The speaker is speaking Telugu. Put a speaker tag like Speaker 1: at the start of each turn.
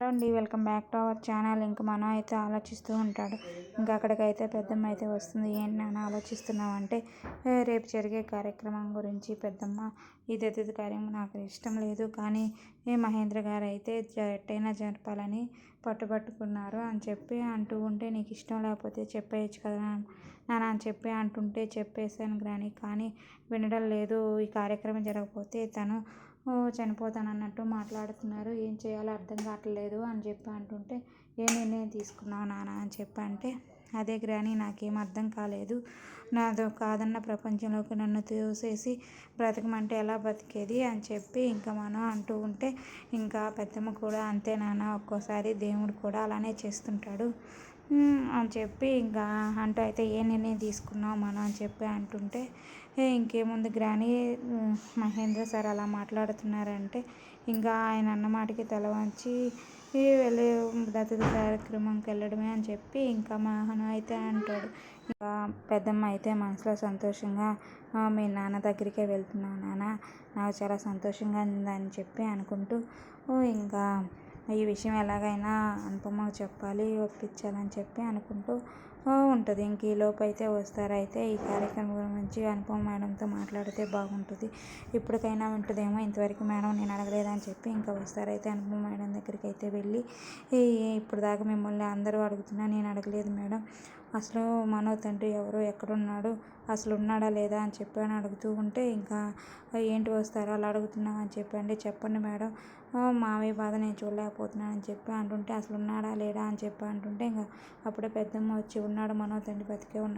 Speaker 1: హలో అండి welcome back to our channel. ఇంకా మనం అయితే ఆలోచిస్తూ ఉంటాడు. ఇంకా అక్కడికైతే పెద్దమ్మ అయితే వస్తుంది. ఏంటి నాన్న ఆలోచిస్తున్నామంటే రేపు జరిగే కార్యక్రమం గురించి పెద్దమ్మ ఇది కార్యం నాకు ఇష్టం లేదు. కానీ ఏ మహేంద్ర గారు అయితే జ- జరపాలని పట్టుబట్టుకున్నారు అని చెప్పి అంటూ ఉంటే నీకు ఇష్టం లేకపోతే చెప్పేయచ్చు కదా నాన్న అని చెప్పి అంటుంటే చెప్పేశాను గ్రాని. కానీ వినడం లేదు. ఈ కార్యక్రమం జరగకపోతే తను చనిపోతానన్నట్టు మాట్లాడుతున్నారు. ఏం చేయాలో అర్థం కావట్లేదు అని చెప్పి అంటుంటే ఏ నిర్ణయం తీసుకున్నావు నాన్న అని చెప్పి అంటే అదే గ్రాని నాకేం అర్థం కాలేదు. నాదో కాదన్న ప్రపంచంలోకి నన్ను తోసేసి బ్రతకమంటే ఎలా బతికేది అని చెప్పి ఇంకా మనం అంటూ ఉంటే ఇంకా పెద్దమ్మ కూడా అంతే నాన్న ఒక్కోసారి దేవుడు కూడా అలానే చేస్తుంటాడు. అని చెప్పి ఇంకా అంటూ అయితే ఏ నిర్ణయం తీసుకున్నావు మనం? అని చెప్పి అంటుంటే ఇంకేముంది గ్రాని మహేంద్ర సార్ అలా మాట్లాడుతున్నారంటే ఇంకా ఆయన అన్నమాటకి తల వంచి వెళ్ళి దత్తత కార్యక్రమంకి వెళ్ళడమే అని చెప్పి ఇంకా మహను అయితే అంటాడు. ఇంకా పెద్దమ్మ అయితే మనసులో సంతోషంగా మీ నాన్న దగ్గరికే వెళ్తున్నాను నాన్న నాకు చాలా సంతోషంగా ఉందని చెప్పి అనుకుంటూ ఇంకా ఈ విషయం ఎలాగైనా అనుపమకు చెప్పాలి ఒప్పించాలని చెప్పి అనుకుంటూ ఉంటుంది. ఇంక ఈ అయితే వస్తారైతే ఈ కార్యక్రమం గురించి అనుపమ మేడంతో మాట్లాడితే బాగుంటుంది. ఇప్పటికైనా ఉంటుందేమో ఇంతవరకు మేడం నేను అడగలేదని చెప్పి ఇంకా వస్తారైతే అనుపమ మేడం దగ్గరికి అయితే వెళ్ళి ఇప్పుడు దాకా మిమ్మల్ని అందరూ అడుగుతున్నా నేను అడగలేదు మేడం. అసలు మనో తండ్రి ఎవరు ఎక్కడున్నాడు అసలు ఉన్నాడా లేదా అని చెప్పి అని అడుగుతూ ఉంటే ఇంకా ఏంటి వస్తారో? అలా అడుగుతున్నావు? అని చెప్పండి చెప్పండి మేడం. "ఆ, మావయ్య బాధ నేను చూడలేకపోతున్నాను అని చెప్పి అంటుంటే అసలు ఉన్నాడా లేడా? అని చెప్పి అంటుంటే ఇంకా అప్పుడే పెద్దమ్మ వచ్చి ఉన్నాడు మనో తండ్రి బతికే ఉండవు